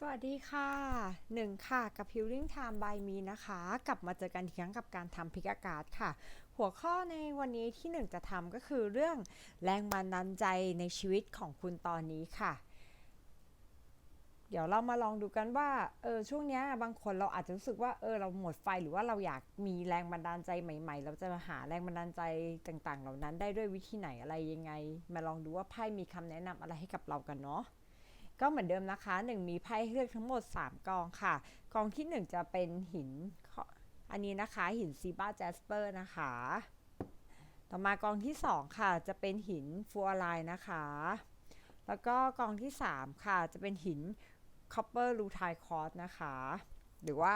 สวัสดีค่ะหนึ่งค่ะกับ Healing Time by Me นะคะ กลับมาเจอกันอีกครั้งกับการทำพิกอากาศค่ะ หัวข้อในวันนี้ที่หนึ่งจะทำก็คือเรื่องแรงบันดาลใจในชีวิตของคุณตอนนี้ค่ะ เดี๋ยวเรามาลองดูกันว่าเออช่วงนี้บางคนเราอาจจะรู้สึกว่าเออเราหมดไฟหรือว่าเราอยากมีแรงบันดาลใจใหม่ ๆ เราจะมาหาแรงบันดาลใจต่าง ๆ เหล่านั้นได้ด้วยวิธีไหนอะไรยังไง มาลองดูว่าไพ่มีคำแนะนำอะไรให้กับเรากันเนาะ ก็เหมือนเดิมนะคะ 1 มีไพ่ให้เลือกทั้งหมด 3 กองค่ะ กองที่ 1 จะเป็นหิน อันนี้นะคะ หินซีบ้าแจสเปอร์นะคะ ต่อมากองที่ 2 ค่ะ จะเป็นหินฟัวไลน์นะคะ แล้วก็กองที่ 3 ค่ะ จะเป็นหินคอปเปอร์ลูไทคอร์สนะคะ หรือว่า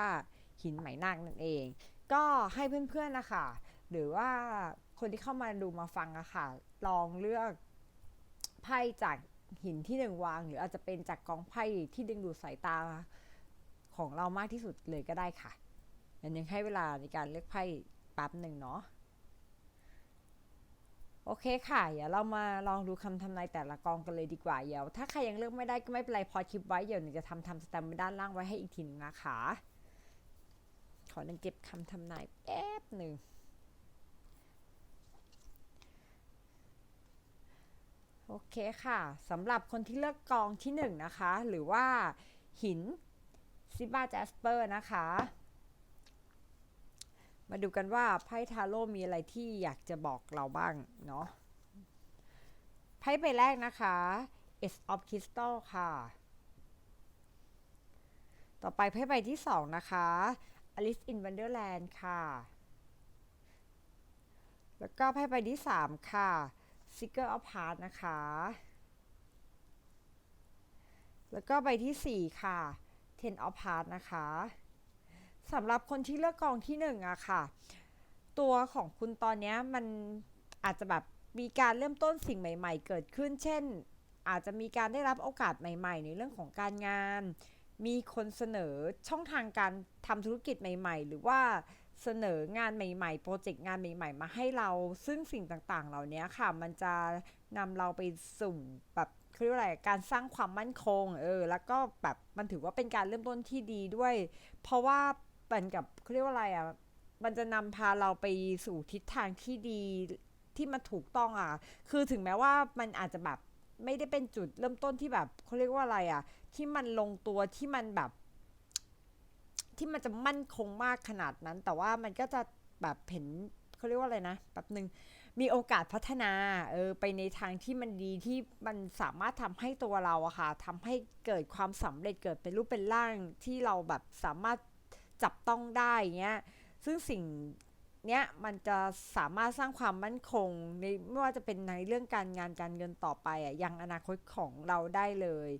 หินไหมนากนั่นเอง ก็ให้เพื่อนๆนะคะ หรือว่าคนที่เข้ามาดูมาฟังอะค่ะ ลองเลือกไพ่จาก หินที่หนึ่งวาง หรืออาจจะเป็นจากกองไพ่ที่ดึงดูดสายตาของเรามากที่สุดเลยก็ได้ค่ะยังยังให้เวลาในการเลือกไพ่แป๊บหนึ่งเนาะโอเคค่ะ เดี๋ยวเรามาลองดูคำทำนายแต่ละกองกันเลยดีกว่า เดี๋ยว ถ้าใครยังเลือกไม่ได้ก็ไม่เป็นไรพอคลิปไว้เดี๋ยวหนึ่งจะทำทำสแตมป์ด้านล่างไว้ให้อีกทีนึงนะคะ ขอหนึ่งเก็บคำทำนายแป๊บหนึ่ง โอ เคค่ะสำหรับคนที่เลือกกองที่1นนะคะ หรือว่าหินซิบาแจสเปอร์นะคะ มาดูกันว่าไพ่ทาโร่มีอะไรที่อยากจะบอกเราบ้างเนาะไพ่ใบแรกนะคะ Ace of Crystal ค่ะ ต่อไปไพ่ใบที่ 2 นะคะ Alice in Wonderland ค่ะ แล้วก็ไพ่ใบที่ 3 ค่ะ Seeker of Heart นะคะ แล้วก็ใบที่ 4 ค่ะ Ten of Heart นะคะสำหรับคนที่เลือกกองที่1อะค่ะ ตัวของคุณตอนนี้มันอาจจะแบบมีการเริ่มต้นสิ่งใหม่ ๆ เกิดขึ้น เช่น อาจจะมีการได้รับโอกาสใหม่ ๆ ในเรื่องของการงาน มีคนเสนอช่องทางการทำธุรกิจใหม่ ๆ หรือว่า เสนองานใหม่ๆ โปรเจกต์งานใหม่ ๆ มาให้เรา ซึ่งสิ่งต่างๆ เหล่านี้ค่ะ มันจะนำเราไปสู่แบบเขาเรียกว่าอะไร การสร้างความมั่นคง เออ แล้วก็แบบมันถือว่าเป็นการเริ่มต้นที่ดีด้วย เพราะว่าเป็นกับเขาเรียกว่าอะไรอะ มันจะนำพาเราไปสู่ทิศทางที่ดีที่มันถูกต้องอะ คือถึงแม้ว่ามันอาจจะแบบไม่ได้เป็นจุดเริ่มต้นที่แบบเขาเรียกว่าอะไรอะ ที่มันลงตัวที่มันแบบ ที่มันจะมั่นคงมากขนาดนั้น แต่ว่ามันก็จะแบบเห็นเขาเรียกว่าอะไรนะแบบหนึ่งมีโอกาสพัฒนาเออไปในทางที่มันดีที่มันสามารถทำให้ตัวเราอะค่ะทำให้เกิดความสำเร็จเกิดเป็นรูปเป็นร่างที่เราแบบสามารถจับต้องได้เงี้ยซึ่งสิ่งเนี้ยมันจะสามารถสร้างความมั่นคงในไม่ว่าจะเป็นในเรื่องการงานการเงินต่อไปอะยังอนาคตของเราได้เลย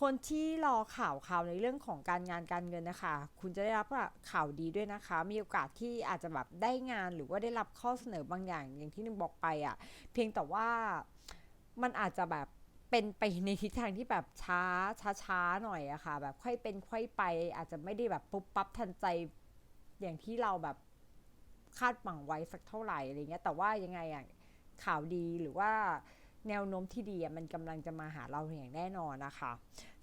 คนที่รอข่าวข่าวในเรื่องของการงานการเงินนะคะ คุณจะได้รับข่าวดีด้วยนะคะ มีโอกาสที่อาจจะแบบได้งานหรือว่าได้รับข้อเสนอบางอย่างอย่างที่นึงบอกไปอะ่ะ เพียงแต่ว่ามันอาจจะแบบเป็นไปในทิศทางที่แบบช้าช้าช้าหน่อยอะค่ะ แบบค่อยเป็นค่อยไป อาจจะไม่ได้แบบปุ๊บปั๊บทันใจอย่างที่เราแบบคาดหวังไว้สักเท่าไหร่อะไรเงี้ยแต่ว่ายังไงอะข่าวดีหรือว่า แนวโน้มที่ดีมันกำลังจะมาหาเราอย่างแน่นอนนะคะ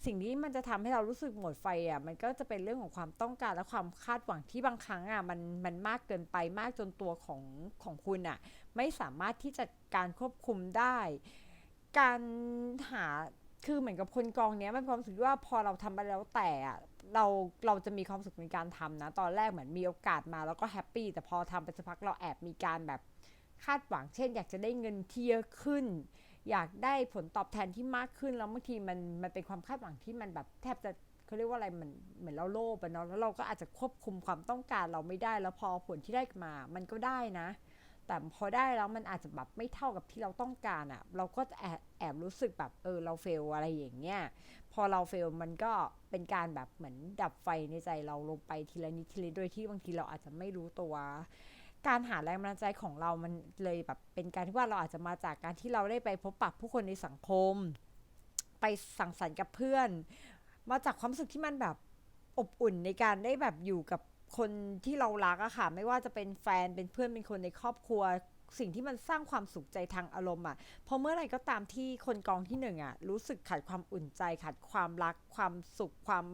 สิ่งที่มันจะทำให้เรารู้สึกหมดไฟอะมันก็จะเป็นเรื่องของความต้องการและความคาดหวังที่บางครั้งอะมันมันมากเกินไปมากจนตัวของของคุณอะไม่สามารถที่จะการควบคุมได้ การหาคือเหมือนกับคนกองเนี้ยมันความรู้สึกว่าพอเราทำไปแล้วแต่อะเราเราจะมีความสุขในการทำนะ ตอนแรกเหมือนมีโอกาสมาแล้วก็แฮปปี้แต่พอทำไปสักพักเราแอบมีการแบบคาดหวังเช่น อยากจะได้เงินที่เยอะขึ้น อยากได้ผลตอบแทนที่มากขึ้นแล้วบางทีมันมันเป็นความคาดหวังที่มันแบบแทบจะเขาเรียกว่าอะไรเหมันเหมือนเราโลภอะเนาะแล้วเราก็อาจจะควบคุมความต้องการเราไม่ได้แล้วพอผลที่ได้มา มันก็ได้นะ แต่พอได้แล้วมันอาจจะแบบไม่เท่ากับที่เราต้องการอะ่ะ เราก็แอบแอบรู้สึกแบบเออเราเฟลอะไรอย่างเงี้ยพอเราเฟลมันก็เป็นการแบบเหมือนดับไฟในใจเราลงไปทีละนิดทีละโดยที่บางทีเราอาจจะไม่รู้ตัว การหาแรงบันดาลใจของเรามันเลยแบบเป็นการที่ว่าเราอาจจะมาจากการที่เราได้ไปพบปะผู้คนในสังคม ไปสังสรรค์กับเพื่อน มาจากความรู้สึกที่มันแบบอบอุ่นในการได้แบบอยู่กับคนที่เรารักอะค่ะ ไม่ว่าจะเป็นแฟนเป็นเพื่อนเป็นคนในครอบครัว สิ่งที่มันสร้างความสุขใจทางอารมณ์อะเพราะเมื่อไหรก็ตามที่คนกองที่หนึ่งอะรู้สึกขาดความอุ่นใจขาดความรัก ความสุขความ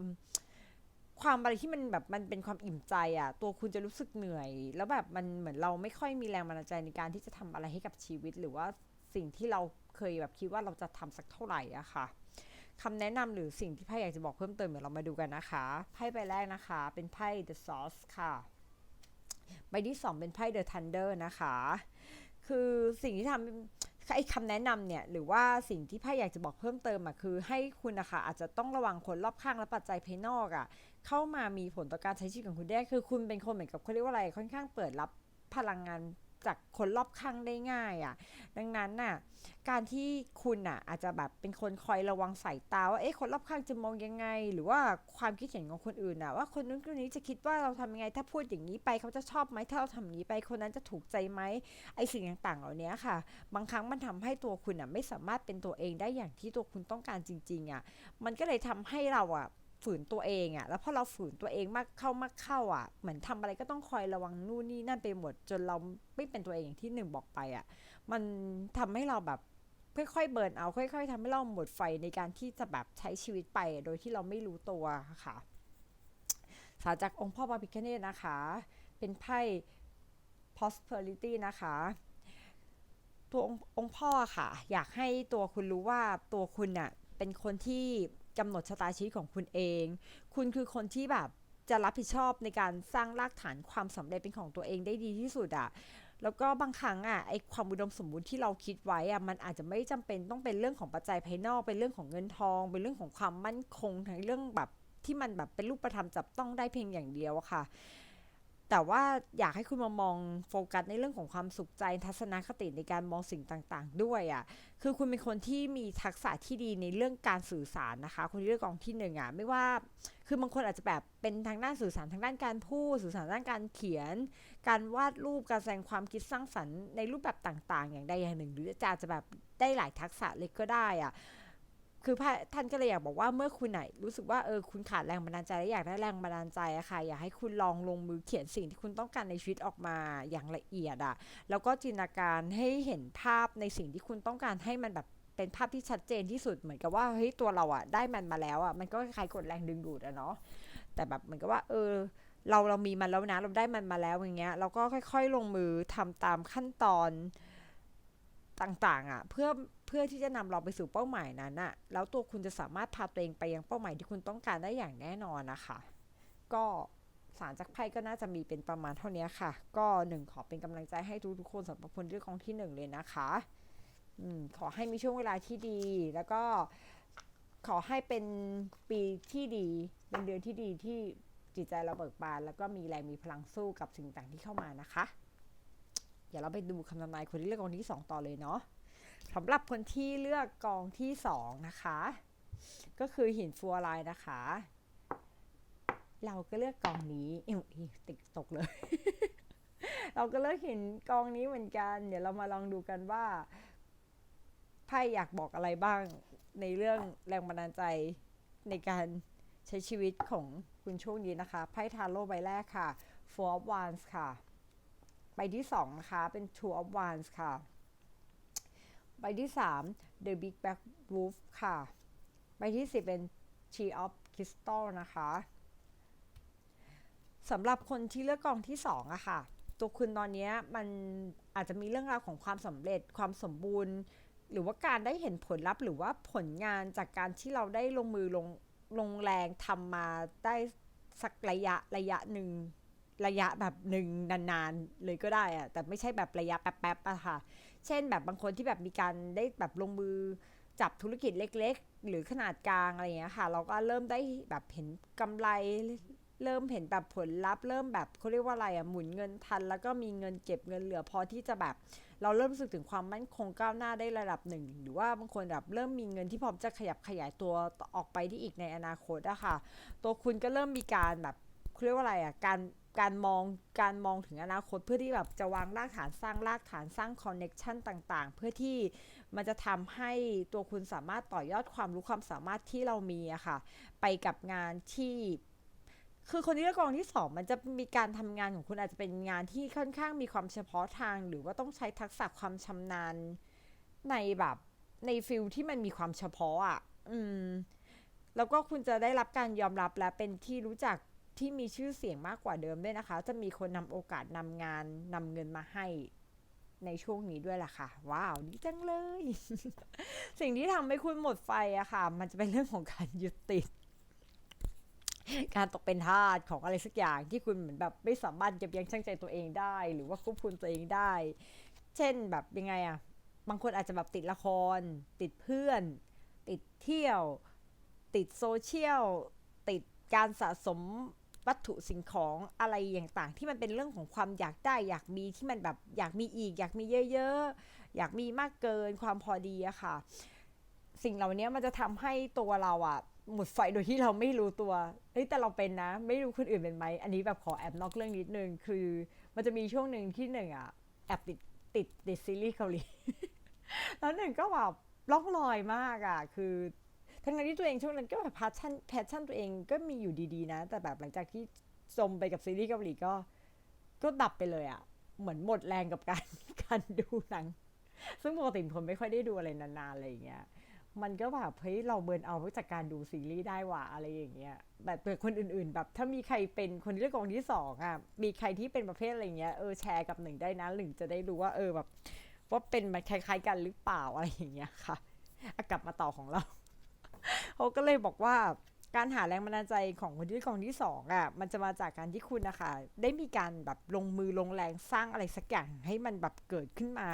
ความอะไรที่มันแบบมันเป็นความอิ่มใจอะ ตัวคุณจะรู้สึกเหนื่อย แล้วแบบมันเหมือนเราไม่ค่อยมีแรงบันดาลใจในการที่จะทำอะไรให้กับชีวิต หรือว่าสิ่งที่เราเคยแบบคิดว่าเราจะทำสักเท่าไหร่อะค่ะคำแนะนำหรือสิ่งที่ไพ่อยากจะบอกเพิ่มเติมเดี๋ยวเรามาดูกันนะคะไพ่ใบแรกนะคะ เป็นไพ่ The Source ค่ะใบที่สองเป็นไพ่ The Thunder นะคะ คือสิ่งที่ทำ ไอ้คำแนะนำเนี่ยหรือว่าสิ่งที่พ่อยากจะบอกเพิ่มเติมอะคือ ให้คุณนะคะอาจจะต้องระวังคนรอบข้างและปัจจัยภายนอกอะเข้ามามีผลต่อการใช้ชีวิตของคุณได้คือคุณเป็นคนเหมือนกับเขาเรียกว่าอะไรค่อนข้างเปิดรับพลังงาน จากคนรอบข้างได้ง่ายอะ่ะ ดังนั้นน่ะ การที่คุณอะ อาจจะแบบเป็นคนคอยระวังสายตาว่าเอ๊ะคนรอบข้างจะมองยังไง หรือว่าความคิดเห็นของคนอื่นน่ะว่าคนนู้นคนนี้จะคิดว่าเราทำยังไง ถ้าพูดอย่างนี้ไปเขาจะชอบไหมถ้าเราทำอย่างนี้ไปคนนั้นจะถูกใจไหมไอสิ่งต่างๆ เหล่านี้ค่ะ บางครั้งมันทำให้ตัวคุณอะไม่สามารถเป็นตัวเองได้อย่างที่ตัวคุณต้องการจริง ๆอะมันก็เลยทำให้เราอะ ฝืนตัวเองอะ่ะ แล้วพอเราฝืนตัวเองมากเข้ามากเข้าอะ เหมือนทำอะไรก็ต้องคอยระวังนู่นนี่นั่นไปหมด จนเราไม่เป็นตัวเองอย่างที่หนึ่งบอกไปอะ มันทำให้เราแบบค่อยๆเบิร์นเอาค่อย ๆทำให้เราหมดไฟในการที่จะแบบใช้ชีวิตไป โดยที่เราไม่รู้ตัวค่ะสาจากองค์พ่อบาพิคเนตนะคะ เป็นไพ่ prosperity นะคะ ตัวองค์พ่อค่ะ อยากให้ตัวคุณรู้ว่าตัวคุณน่ะเป็นคนที่ กำหนดชะตาชีวิตของคุณเอง คุณคือคนที่แบบจะรับผิดชอบในการสร้างรากฐานความสำเร็จเป็นของตัวเองได้ดีที่สุดอะแล้วก็บางครั้งอะไอความอุดมสมบูรณ์ที่เราคิดไว้อะมันอาจจะไม่จำเป็นต้องเป็นเรื่องของปัจจัยภายนอก เป็นเรื่องของเงินทอง เป็นเรื่องของความมั่นคงทั้งเรื่องแบบที่มันแบบเป็นรูปธรรมจับต้องได้เพียงอย่างเดียวอะค่ะ แต่ว่าอยากให้คุณมามองโฟกัสในเรื่องของความสุขใจทัศนคติในการมองสิ่งต่างๆ ด้วยอะ่ะ คือคุณเป็นคนที่มีทักษะที่ดีในเรื่องการสื่อสารนะคะ คนที่เลือกกองที่หนึ่งอะ่ะ ไม่ว่า คือบางคนอาจจะแบบเป็นทางด้านสื่อสารทางด้านการพูด สื่อสารด้านการเขียน การวาดรูป การแสดงความคิดสร้างสรรค์ในรูปแบบต่างๆ อย่างใดอย่างหนึ่ง หรืออาจจะแบบได้หลายทักษะเล็กก็ได้อะ่ะ คือพระท่านก็เลยอยากบอกว่าเมื่อคุณไหน รู้สึกว่าเออคุณขาดแรงบันดาลใจและอยากได้แรงบันดาลใจอะค่ะ อยากให้คุณลองลงมือเขียนสิ่งที่คุณต้องการในชีวิตออกมาอย่างละเอียดอะแล้วก็จินตนาการให้เห็นภาพในสิ่งที่คุณต้องการให้มันแบบเป็นภาพที่ชัดเจนที่สุดเหมือนกับว่าเฮ้ยตัวเราอะได้มันมาแล้วอะมันก็คล้ายกดแรงดึงดูดอะเนาะแต่แบบเหมือนกับว่า เออเราเรามีมันแล้วนะเราได้มันมาแล้วอย่างเงี้ยเราก็ค่อย ๆ ลงมือทำตามขั้นตอนต่างๆอะ เพื่อเพื่อที่จะนำเราไปสู่เป้าหมายนั้นอะแล้วตัวคุณจะสามารถพาตัวเองไปยังเป้าหมายที่คุณต้องการได้อย่างแน่นอนนะคะ ก็สารจากไพ่ก็น่าจะมีเป็นประมาณเท่านี้ค่ะ ก็หนึ่งขอเป็นกำลังใจให้ทุกทุกคนสำหรับคนเลือกของที่หนึ่งเลยนะคะอขอให้มีช่วงเวลาที่ดี แล้วก็ขอให้เป็นปีที่ดี เป็นเดือนที่ดีที่จิตใจเราเบิกบาน แล้วก็มีแรงมีพลังสู้กับสิ่งต่างที่เข้ามานะคะ เดี๋ยวเราไปดูคำทำนายคนที่เลือกกองที่2ต่อเลยเนาะ สำหรับคนที่เลือกกองที่2นะคะ ก็คือหินฟัวไลน์นะคะ เราก็เลือกกองนี้เอ้ยติดตกเลย เราก็เลือกหินกองนี้เหมือนกัน เดี๋ยวเรามาลองดูกันว่าไพ่อยากบอกอะไรบ้างในเรื่องแรงบันดาลใจในการใช้ชีวิตของคุณช่วงนี้นะคะไพ่ทาโร่ใบแรกค่ะ Four of Wands ค่ะ ใบที่สองนะคะเป็น Two of Wands ค่ะ ใบที่สาม The Big Black Wolf ค่ะ ใบที่สี่เป็น Tree of Crystal นะคะสำหรับคนที่เลือกกองที่สองอะค่ะ ตัวคุณตอนนี้มันอาจจะมีเรื่องราวของความสำเร็จความสมบูรณ์ หรือว่าการได้เห็นผลลัพธ์หรือว่าผลงานจากการที่เราได้ลงมือลงลงแรงทำมาได้สักระยะระยะหนึ่งระยะแบบหนึ่งนานๆเลยก็ได้อะแต่ไม่ใช่แบบระยะแป๊บๆอะค่ะ เช่นแบบบางคนที่แบบมีการได้แบบลงมือจับธุรกิจเล็ก ๆ หรือขนาดกลางอะไรอย่างเงี้ยค่ะ เราก็เริ่มได้แบบเห็นกำไร เริ่มเห็นแบบผลลัพธ์เริ่มแบบเขาเรียกว่าอะไรอะหมุนเงินทัน แล้วก็มีเงินเก็บเงินเหลือพอที่จะแบบเราเริ่มรู้สึกถึงความมั่นคงก้าวหน้าได้ระดับหนึ่ง หรือว่าบางคนแบบเริ่มมีเงินที่พร้อมจะขยับขยายตัวออกไปที่อีกในอนาคตอะค่ะ ตัวคุณก็เริ่มมีการแบบเขาเรียกว่าอะไรอะการ การมองการมองถึงอนาคตเพื่อที่แบบจะวางรากฐานสร้างรากฐานสร้างคอนเน็ชันต่างๆ เพื่อที่มันจะทำให้ตัวคุณสามารถต่อยอดความรู้ความสามารถที่เรามีอะค่ะ ไปกับงานที่คือคนที่เลือกกองที่สองมันจะมีการทำงานของคุณอาจจะเป็นงานที่ค่อนข้างมีความเฉพาะทาง หรือว่าต้องใช้ทักษะความชำนาญในแบบในฟิลที่มันมีความเฉพาะอะ อืม แล้วก็คุณจะได้รับการยอมรับและเป็นที่รู้จัก ที่มีชื่อเสียงมากกว่าเดิมด้วยนะคะ จะมีคนนำโอกาสนำงานนำเงินมาให้ในช่วงนี้ด้วยล่ะค่ะ ว้าวดีจังเลย สิ่งที่ทำให้คุณหมดไฟอะค่ะ มันจะเป็นเรื่องของการยึดติด การตกเป็นทาสของอะไรสักอย่างที่คุณเหมือนแบบไม่สามารถยับยั้งชั่งใจตัวเองได้ หรือว่าควบคุมตัวเองได้ เช่นแบบยังไงอะบางคนอาจจะแบบติดละคร ติดเพื่อน ติดเที่ยว ติดโซเชียลติดการสะสม วัตถุสิ่งของอะไรอย่างต่างที่มันเป็นเรื่องของความอยากได้อยากมีที่มันแบบอยากมีอีก อยากมีเยอะๆ อยากมีมากเกินความพอดีอะค่ะ สิ่งเหล่านี้มันจะทำให้ตัวเราอะหมดไฟโดยที่เราไม่รู้ตัวเฮ้ยแต่เราเป็นนะ ไม่รู้คนอื่นเป็นไหมอันนี้แบบขอแอบนอกเรื่องนิดนึงคือ มันจะมีช่วงหนึ่งที่หนึ่งอะแอบติดติดติดซีรีส์เกาหลีแล้วหนึ่งก็แบบล่องลอยมากอะคือ ทั้งนั้นที่ตัวเองช่วงนั้นก็แบบพาชั่นแพชชั่นตัวเองก็มีอยู่ดีๆนะ แต่แบบหลังจากที่จมไปกับซีรีส์เกาหลีก็ ก็ดับไปเลยอะเหมือนหมดแรงกับการการดูหนัง ซึ่งปกติผมไม่ค่อยได้ดูอะไรนานๆอะไรอย่างเงี้ย มันก็แบบเฮ้ยเราเบิร์นเอาจากการดูซีรีส์ได้ว่ะอะไรอย่างเงี้ย แบบแต่คนอื่นๆ แบบถ้ามีใครเป็นคนเลือกกองที่สองอะ มีใครที่เป็นประเภทอะไรเงี้ย เออแชร์กับหนึ่งได้นะหนึ่งจะได้รู้ว่าเออแบบว่าเป็นมันคล้ายๆกันหรือเปล่าอะไรอย่างเงี้ยค่ะกลับมาต่อของเรา เขาก็เลยบอกว่าการหาแรงบันดาลใจของคนที่กองที่สองอะมันจะมาจากการที่คุณนะคะได้มีการแบบลงมือลงแรงสร้างอะไรสักอย่างให้มันแบบเกิดขึ้นมา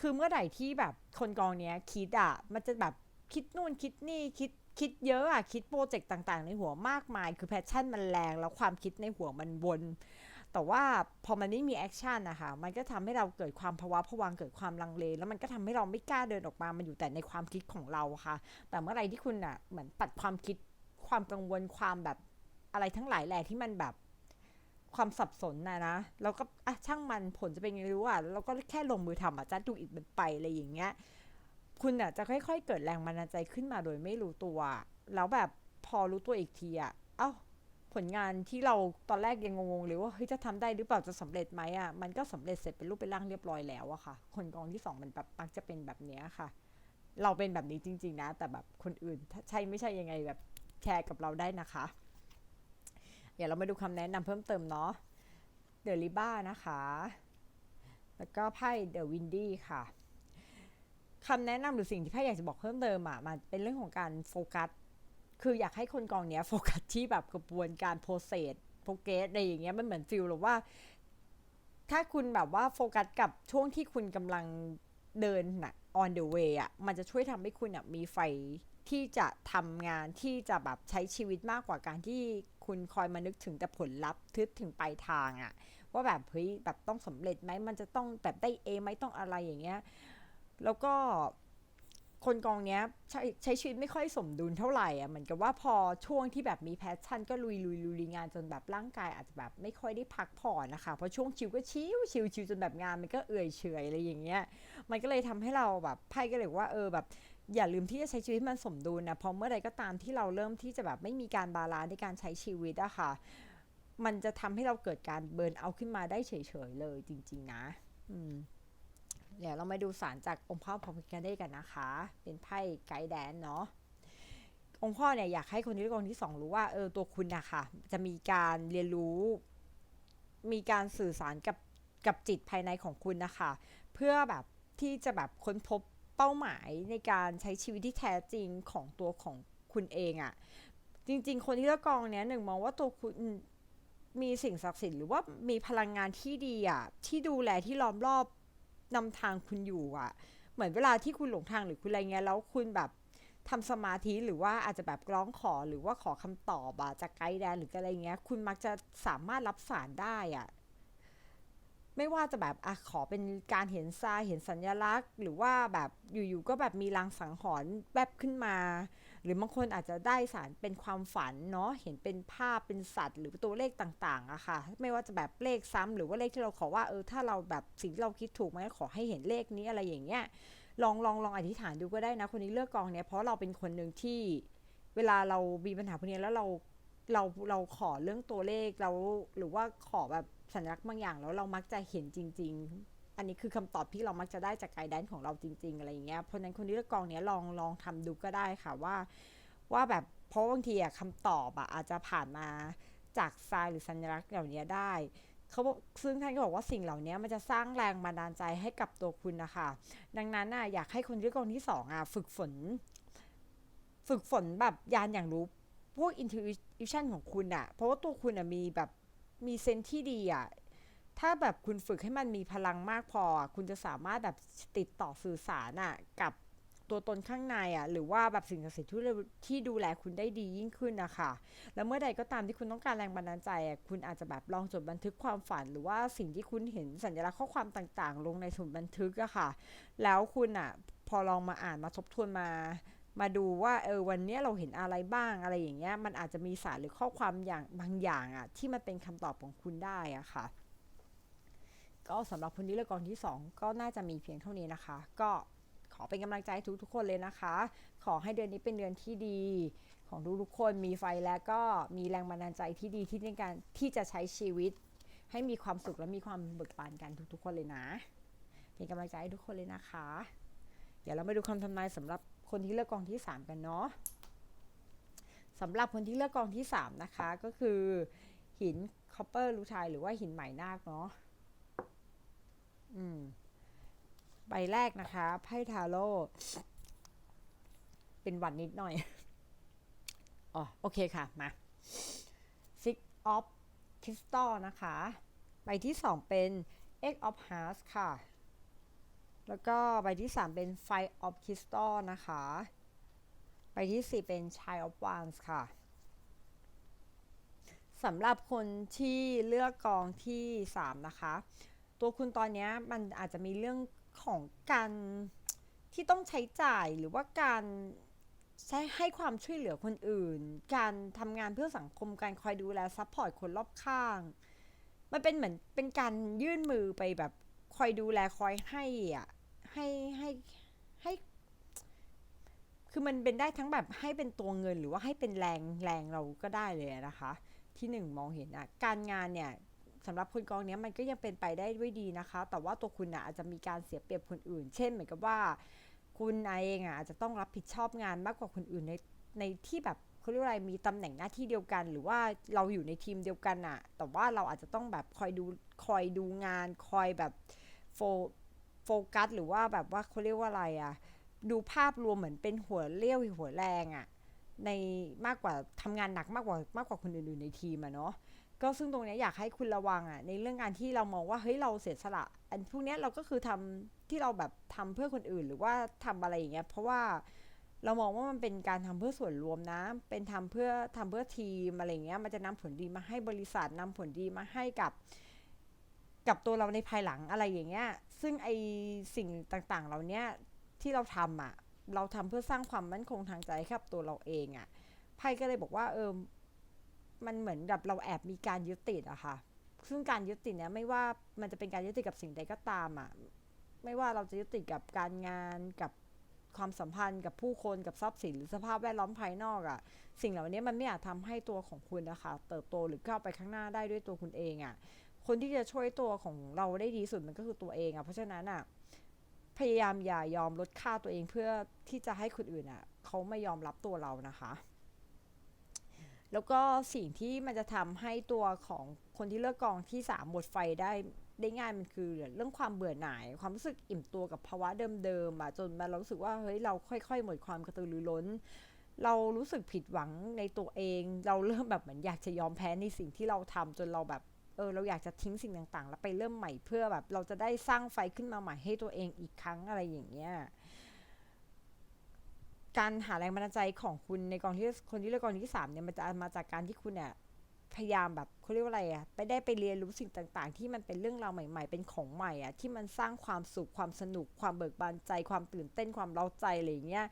คือเมื่อไหร่ที่แบบคนกองเนี้ยคิดอะมันจะแบบคิดนู่นคิดนี่คิดคิดเยอะอะคิดโปรเจกต์ต่างๆ ในหัวมากมาย คือแพชชั่นมันแรงแล้วความคิดในหัวมันวน แต่ว่าพอมันไม่มีแอคชั่นนะคะมันก็ทำให้เราเกิดความภาวะผวังเกิดความลังเล แล้วมันก็ทำให้เราไม่กล้าเดินออกมา มันอยู่แต่ในความคิดของเราค่ะ แต่เมื่อไรที่คุณอะเหมือนตัดความคิดความกังวลความแบบอะไรทั้งหลายแหล่ที่มันแบบความสับสนนะนะแล้วก็อะช่างมันผลจะเป็นยังไงรู้อะแล้วก็แค่ลงมือทำอะจะดูอีกมันไปอะไรอย่างเงี้ยคุณอะจะค่อย ๆ เกิดแรงบันดาลใจขึ้นมาโดยไม่รู้ตัว แล้วแบบพอรู้ตัวอีกทีอะเอ้า ผลงานที่เราตอนแรกยังงงๆเลยว่าเฮ้ยจะทำได้หรือเปล่าจะสำเร็จไหมอะมันก็สำเร็จเสร็จเป็นรูปเป็นร่างเรียบร้อยแล้วอะค่ะ คนกองที่สองมันแบบมักจะเป็นแบบเนี้ยค่ะ เราเป็นแบบนี้จริง ๆ นะ แต่แบบคนอื่นใช่ไม่ใช่ยังไงแบบแชร์กับเราได้นะคะเดี๋ยวเรามาดูคำแนะนำเพิ่มเติมเนาะเดลิบ้านะคะ แล้วก็ไพ่เดอะวินดี้ค่ะคำแนะนำหรือสิ่งที่ไพ่อยากจะบอกเพิ่มเติมอะมันเป็นเรื่องของการโฟกัส คืออยากให้คนกองเนี้ยโฟกัสที่แบบกระบวนการโปรเซสโปรเกสอะไรอย่างเงี้ยมันเหมือนฟิลหรือว่า ถ้าคุณแบบว่าโฟกัสกับช่วงที่คุณกำลังเดินนะ on the way อะมันจะช่วยทำให้คุณอะมีไฟที่จะทำงานที่จะแบบใช้ชีวิตมากกว่าการที่คุณคอยมานึกถึงแต่ผลลัพธ์ทึดถึงปลายทางอะว่าแบบเฮ้ยแบบต้องสำเร็จไหมมันจะต้องแบบได้เอไหมต้องอะไรอย่างเงี้ย แล้วก็ คนกองเนี้ยใช้ใช้ชีวิตไม่ค่อยสมดุลเท่าไหร่อะเหมือนกับว่าพอช่วงที่แบบมีแพชชั่นก็ลุยลุยลุยงานจนแบบร่างกายอาจจะแบบไม่ค่อยได้พักผ่อนนะคะเพราะช่วงชิวก็ชิวชิวชิวจนแบบงานมันก็เอื่อยเฉยอะไรอย่างเงี้ยมันก็เลยทำให้เราแบบไพ่ก็เลยว่าเออแบบอย่าลืมที่จะใช้ชีวิตมันสมดุลนะเพราะเมื่อใดก็ตามที่เราเริ่มที่จะแบบไม่มีการบาลานซ์ในการใช้ชีวิตอะค่ะ มันจะทำให้เราเกิดการเบิร์นเอาขึ้นมาได้เฉยๆเลยจริง ๆ นะ อืม เดี๋ยวเรามาดูสารจากองค์พ่อพอพิกาเด้กันนะคะ เป็นไพ่ไกด์แดนเนาะองค์พ่อเนี่ยอยากให้คนที่กองที่สองรู้ว่าเออตัวคุณนะคะจะมีการเรียนรู้ มีการสื่อสารกับกับจิตภายในของคุณนะคะ เพื่อแบบที่จะแบบค้นพบเป้าหมายในการใช้ชีวิตที่แท้จริงของตัวของคุณเองอะ่ะ จริง ๆ คนที่เลือกกองเนี้ยหนึ่งมองว่าตัวคุณมีสิ่งศักดิ์สิทธิ์หรือว่ามีพลังงานที่ดีอะ่ะที่ดูแลที่ล้อมรอบ นำทางคุณอยู่อะ่ะเหมือนเวลาที่คุณหลงทางหรือคุณอะไรเงี้ยแล้วคุณแบบทำสมาธิหรือว่าอาจจะแบบร้องขอหรือว่าขอคำตอบอะจากไกด์แดนหรืออะไรเงี้ย คุณมักจะสามารถรับสารได้อะไม่ว่าจะแบบอะขอเป็นการเห็นทรายเห็นสัญลักษณ์ หรือว่าแบบอยู่ๆก็แบบมีลางสังหรณ์แวบขึ้นมา หรือบางคนอาจจะได้สารเป็นความฝันเนาะเห็นเป็นภาพเป็นสัตว์ หรือตัวเลขต่างๆอะค่ะ ไม่ว่าจะแบบเลขซ้ำหรือว่าเลขที่เราขอว่าเออถ้าเราแบบสิ่งที่เราคิดถูกไหมขอให้เห็นเลขนี้อะไรอย่างเงี้ยลองลองลองอธิษฐานดูก็ได้นะคนนี้เลือกกองเนี้ยเพราะเราเป็นคนหนึ่งที่เวลาเรามีปัญหาพวกนี้แล้วเราเราเราขอเรื่องตัวเลขเราหรือว่าขอแบบสัญลักษณ์บางอย่างแล้วเรามักจะเห็นจริง ๆ อันนี้คือคำตอบที่เรามักจะได้จากไกด์แดนของเราจริง ๆ อะไรอย่างเงี้ย เพราะนั้นคนที่เลือกกองเนี้ยลองลองทำดูก็ได้ค่ะว่า ว่าแบบเพราะบางทีอะคำตอบอะอาจจะผ่านมาจากทรายหรือสัญลักษณ์เหล่านี้ได้เขาบอกซึ่งท่านก็บอกว่าสิ่งเหล่านี้มันจะสร้างแรงบันดาลใจให้กับตัวคุณนะคะดังนั้นน่ะอยากให้คนเลือกกองที่สองอะฝึกฝน ฝึกฝนแบบยานอย่างรู้พวก intuition ของคุณอะเพราะว่าตัวคุณอะมีแบบมีเซนที่ดีอะ ถ้าแบบคุณฝึกให้มันมีพลังมากพอ คุณจะสามารถแบบติดต่อสื่อสารอะกับตัวตนข้างในอะหรือว่าแบบสิ่งศักดิ์สิทธิ์ที่ที่ดูแลคุณได้ดียิ่งขึ้นนะคะแล้วเมื่อใดก็ตามที่คุณต้องการแรงบันดาลใจอะคุณอาจจะแบบลองจดบันทึกความฝัน หรือว่าสิ่งที่คุณเห็นสัญลักษณ์ข้อความต่างๆ ลงในสมุดบันทึกอะค่ะ แล้วคุณอะพอลองมาอ่านมาทบทวนมา มาดูว่าเออวันนี้เราเห็นอะไรบ้างอะไรอย่างเงี้ยมันอาจจะมีสารหรือข้อความอย่างบางอย่างอะที่มันเป็นคำตอบของคุณได้อะค่ะ ก็สำหรับคนที่เลือกกองที่ 2 ก็น่าจะมีเพียงเท่านี้นะคะ ก็ขอเป็นกำลังใจให้ทุกๆคนเลยนะคะ ขอให้เดือนนี้เป็นเดือนที่ดี ของทุกๆคนมีไฟและก็มีแรงบันดาลใจที่ดีที่ในการที่จะใช้ชีวิต ให้มีความสุขและมีความเบิกบานกันทุก ๆ คนเลยนะ เป็นกำลังใจให้ทุกคนเลยนะคะ เดี๋ยวเรามาดูคำทำนายสำหรับคนที่เลือกกองที่ 3 กันเนาะสำหรับคนที่เลือกกองที่ 3 นะคะ ก็คือหินคอปเปอร์ลูชายหรือว่าหินไหมนาคเนาะ ใบแรกนะคะไพ่ทาโร่เป็นหวันนิดหน่อย อ๋อ โอเคค่ะ มา Six of Crystal นะคะ ใบที่2เป็น egg of Hearts ค่ะ แล้วก็ใบที่3เป็น Five of Crystal นะคะ ใบที่4เป็น Child of Wands ค่ะสำหรับคนที่เลือกกองที่ 3 นะคะ ตัวคุณตอนนี้มันอาจจะมีเรื่องของการที่ต้องใช้จ่ายหรือว่าการใช้ให้ความช่วยเหลือคนอื่น การทำงานเพื่อสังคมการคอยดูแลซัพพอร์ตคนรอบข้าง มันเป็นเหมือนเป็นการยื่นมือไปแบบคอยดูแลคอยให้อะให้ให้ให้ คือมันเป็นได้ทั้งแบบให้เป็นตัวเงินหรือว่าให้เป็นแรงแรงเราก็ได้เลยนะคะ ที่หนึ่งมองเห็นอะการงานเนี่ย สำหรับคนกองนี้มันก็ยังเป็นไปได้ด้วยดีนะคะ แต่ว่าตัวคุณอะอาจจะมีการเสียเปรียบคนอื่น เช่นเหมือนกับว่า คุณเองอะอาจจะต้องรับผิดชอบงานมากกว่าคนอื่นในในที่แบบเขาเรียกว่าอะไรมีตำแหน่งหน้าที่เดียวกัน หรือว่าเราอยู่ในทีมเดียวกันอะแต่ว่าเราอาจจะต้องแบบคอยดูคอยดูงาน คอยแบบโฟโฟกัสหรือว่าแบบว่าเขาเรียกว่าอะไรอะดูภาพรวมเหมือนเป็นหัวเลี้ยวหัวแรงอะในมากกว่าทำงานหนักมากกว่ามากกว่าคนอื่นๆในทีมอะเนาะ ก็ซึ่งตรงนี้อยากให้คุณระวังอะในเรื่องการที่เรามองว่าเฮ้ยเราเสียสละ อันพวกนี้เราก็คือทำที่เราแบบทำเพื่อคนอื่นหรือว่าทำอะไรอย่างเงี้ยเพราะว่าเรามองว่ามันเป็นการทำเพื่อส่วนรวมนะ เป็นทำเพื่อทำเพื่อทีมอะไรเงี้ยมันจะนำผลดีมาให้บริษัทนำผลดีมาให้กับ กับตัวเราในภายหลังอะไรอย่างเงี้ย ซึ่งไอสิ่งต่างๆเหล่าเนี้ยที่เราทำอะ เราทำเพื่อสร้างความมั่นคงทางใจให้กับตัวเราเองอะไพ่ก็เลยบอกว่าเออ มันเหมือนกับเราแอบมีการยึดติดอะค่ะ ซึ่งการยึดติดเนี้ยไม่ว่ามันจะเป็นการยึดติดกับสิ่งใดก็ตามอะไม่ว่าเราจะยึดติดกับการงานกับความสัมพันธ์กับผู้คนกับทรัพย์สินหรือสภาพแวดล้อมภายนอกอะสิ่งเหล่านี้มันไม่อาจทำให้ตัวของคุณนะคะ เติบโตหรือก้าวไปข้างหน้าได้ด้วยตัวคุณเองอะคนที่จะช่วยตัวของเราได้ดีสุดมันก็คือตัวเองอะเพราะฉะนั้นอะพยายามอย่ายอมลดค่าตัวเองเพื่อที่จะให้คนอื่นอะเขาไม่ยอมรับตัวเรานะคะ แล้วก็สิ่งที่มันจะทำให้ตัวของคนที่เลือกกองที่ 3 หมดไฟได้ได้ง่ายมันคือเรื่องความเบื่อหน่าย ความรู้สึกอิ่มตัวกับภาวะเดิมๆอะจนมันเรารู้สึกว่าเฮ้ยเราค่อยๆ หมดความกระตือรือร้น เรารู้สึกผิดหวังในตัวเอง เราเริ่มแบบเหมือนอยากจะยอมแพ้ในสิ่งที่เราทำจนเราแบบเออเราอยากจะทิ้งสิ่งต่างๆ แล้วไปเริ่มใหม่เพื่อแบบ เราจะได้สร้างไฟขึ้นมาใหม่ให้ตัวเองอีกครั้งอะไรอย่างเงี้ย การหาแรงบันดาลใจของคุณในกองที่คนที่เลือกกองที่สามเนี่ยมันจะมาจากการที่คุณเนี่ยพยายามแบบเขาเรียกว่าอะไรอะไปได้ไปเรียนรู้สิ่งต่าง ๆ ที่มันเป็นเรื่องราวใหม่ ๆ เป็นของใหม่อะที่มันสร้างความสุขความสนุกความเบิกบานใจ ความตื่นเต้นความเร้าใจอะไรอย่างเงี้ย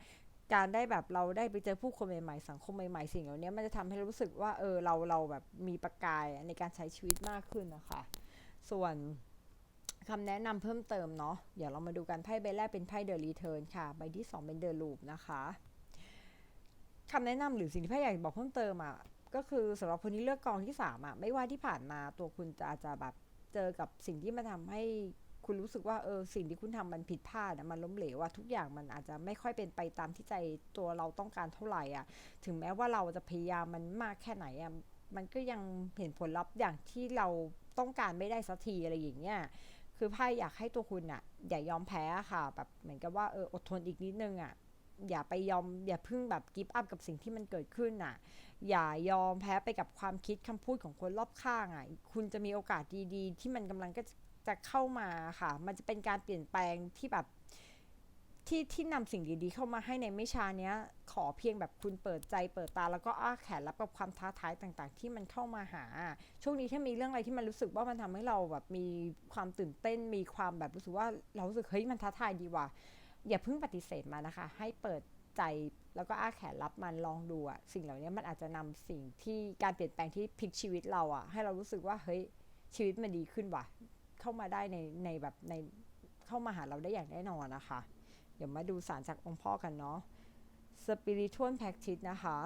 การได้แบบเราได้ไปเจอผู้คนใหม่ๆ สังคมใหม่ๆ สิ่งเหล่านี้มันจะทำให้รู้สึกว่าเออเราเราแบบมีประกายในการใช้ชีวิตมากขึ้นนะคะ ส่วน คำแนะนำเพิ่มเติมเนาะเดี๋ยวเรามาดูกันไพ่ใบแรกเป็นไพ่เดอะรีเทิร์นค่ะ ใบที่ 2 เป็นเดอะลูปนะคะคำแนะนำหรือสิ่งที่ไพ่อยากบอกเพิ่มเติมอะก็คือสำหรับคนที่เลือกกองที่สามอะไม่ว่าที่ผ่านมาตัวคุณจะอาจจะแบบเจอกับสิ่งที่มันทำให้คุณรู้สึกว่าเออสิ่งที่คุณทำมันผิดพลาดอะมันล้มเหลวว่าทุกอย่างมันอาจจะไม่ค่อยเป็นไปตามที่ใจตัวเราต้องการเท่าไหร่อะ ถึงแม้ว่าเราจะพยายามมันมากแค่ไหนอะมันก็ยังเห็นผลลัพธ์อย่างที่เราต้องการไม่ได้สักทีอะไรอย่างเงี้ย คือไพ่อยากให้ตัวคุณอะอย่ายอมแพ้ค่ะ แบบเหมือนกับว่าเอออดทนอีกนิดนึงอะอย่าไปยอมอย่าพึ่งแบบกิฟต์อัพกับสิ่งที่มันเกิดขึ้นอะอย่ายอมแพ้ไปกับความคิดคำพูดของคนรอบข้างอะคุณจะมีโอกาสดีๆ ที่มันกำลังก็จะเข้ามาค่ะ มันจะเป็นการเปลี่ยนแปลงที่แบบ ที่ที่นำสิ่งดีๆเข้ามาให้ในไม่ช้าเนี้ย ขอเพียงแบบคุณเปิดใจเปิดตา แล้วก็อ้าแขนรับกับความท้าทายต่างๆ ที่มันเข้ามาหา ช่วงนี้ถ้ามีเรื่องอะไรที่มันรู้สึกว่ามันทำให้เราแบบมีความตื่นเต้น มีความแบบรู้สึกว่าเรารู้สึกเฮ้ยมันท้าทายดีว่ะอย่าเพิ่งปฏิเสธมานะคะ ให้เปิดใจแล้วก็อ้าแขนรับมันลองดูอะสิ่งเหล่านี้มันอาจจะนำสิ่งที่การเปลี่ยนแปลงที่พลิกชีวิตเราอะให้เรารู้สึกว่าเฮ้ยชีวิตมันดีขึ้นว่ะ เข้ามาได้ในในแบบในเข้ามาหาเราได้อย่างแน่นอนนะคะ เดี๋ยวมาดูสารจากองค์พ่อกันเนาะ spiritual practice นะคะ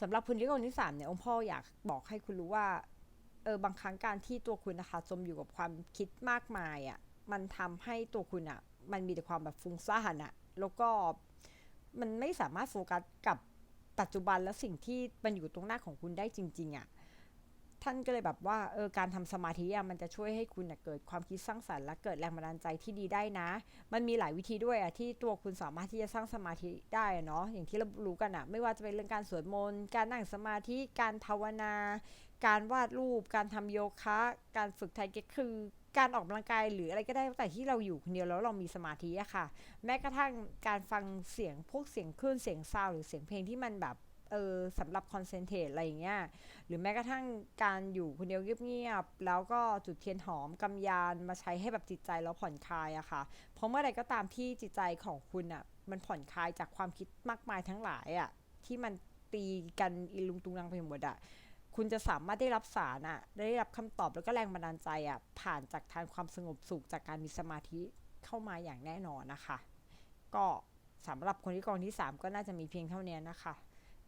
สำหรับคุณที่คนที่สามเนี่ยองค์พ่ออยากบอกให้คุณรู้ว่าเออบางครั้งการที่ตัวคุณนะคะจมอยู่กับความคิดมากมายอะ่ะมันทำให้ตัวคุณอะ่ะมันมีแต่ความแบบฟุ้งซ่านอะ่ะแล้วก็มันไม่สามารถโฟกัสกับปัจจุบันและสิ่งที่มันอยู่ตรงหน้าของคุณได้จริง ๆอะ่ะ ท่านก็เลยแบบว่าเออการทำสมาธิอะมันจะช่วยให้คุณเกิดความคิดสร้างสรรค์และเกิดแรงบันดาลใจที่ดีได้นะ มันมีหลายวิธีด้วยอะที่ตัวคุณสามารถที่จะสร้างสมาธิได้เนาะอย่างที่เรารู้กันอะไม่ว่าจะเป็นเรื่องการสวดมนต์การนั่งสมาธิการภาวนา การวาดรูป การทำโยคะ การฝึกไทเก๊กคือการออกกำลังกายหรืออะไรก็ได้แต่ที่เราอยู่คนเดียวแล้วเรามีสมาธิอะค่ะ แม้กระทั่งการฟังเสียงพวกเสียงคลื่นเสียงซาวหรือเสียงเพลงที่มันแบบ เออสำหรับคอนเซนเทรตอะไรอย่างเงี้ยหรือแม้กระทั่งการอยู่คนเดียวเงียบๆแล้วก็จุดเทียนหอมกำยานมาใช้ให้แบบจิตใจเราผ่อนคลายอะค่ะ เพราะเมื่อใดก็ตามที่จิตใจของคุณอะมันผ่อนคลายจากความคิดมากมายทั้งหลายอะที่มันตีกันอีลุงตุงนังไปหมดอะคุณจะสามารถได้รับสารอะได้รับคำตอบแล้วก็แรงบันดาลใจอะผ่านจากทางความสงบสุขจากการมีสมาธิเข้ามาอย่างแน่นอนนะคะ ก็สำหรับคนที่กองที่ 3 ก็น่าจะมีเพียงเท่านี้นะคะ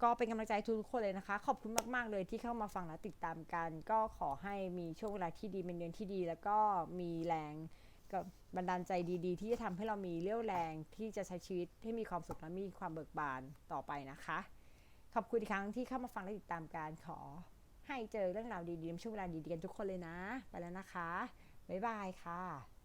ก็เป็นกำลังใจทุกคนเลยนะคะ ขอบคุณมาก ๆ เลยที่เข้ามาฟังและติดตามกัน ก็ขอให้มีช่วงเวลาที่ดีเป็นเดือนที่ดี แล้วก็มีแรงกับบันดาลใจดีๆ ที่จะทำให้เรามีเรี่ยวแรงที่จะใช้ชีวิตให้มีความสุขและมีความเบิกบานต่อไปนะคะ ขอบคุณอีกครั้งที่เข้ามาฟังและติดตามการขอ ให้เจอเรื่องราวดีๆในช่วงเวลาดีๆกันทุกคนเลยนะ ไปแล้วนะคะบ๊ายบายค่ะ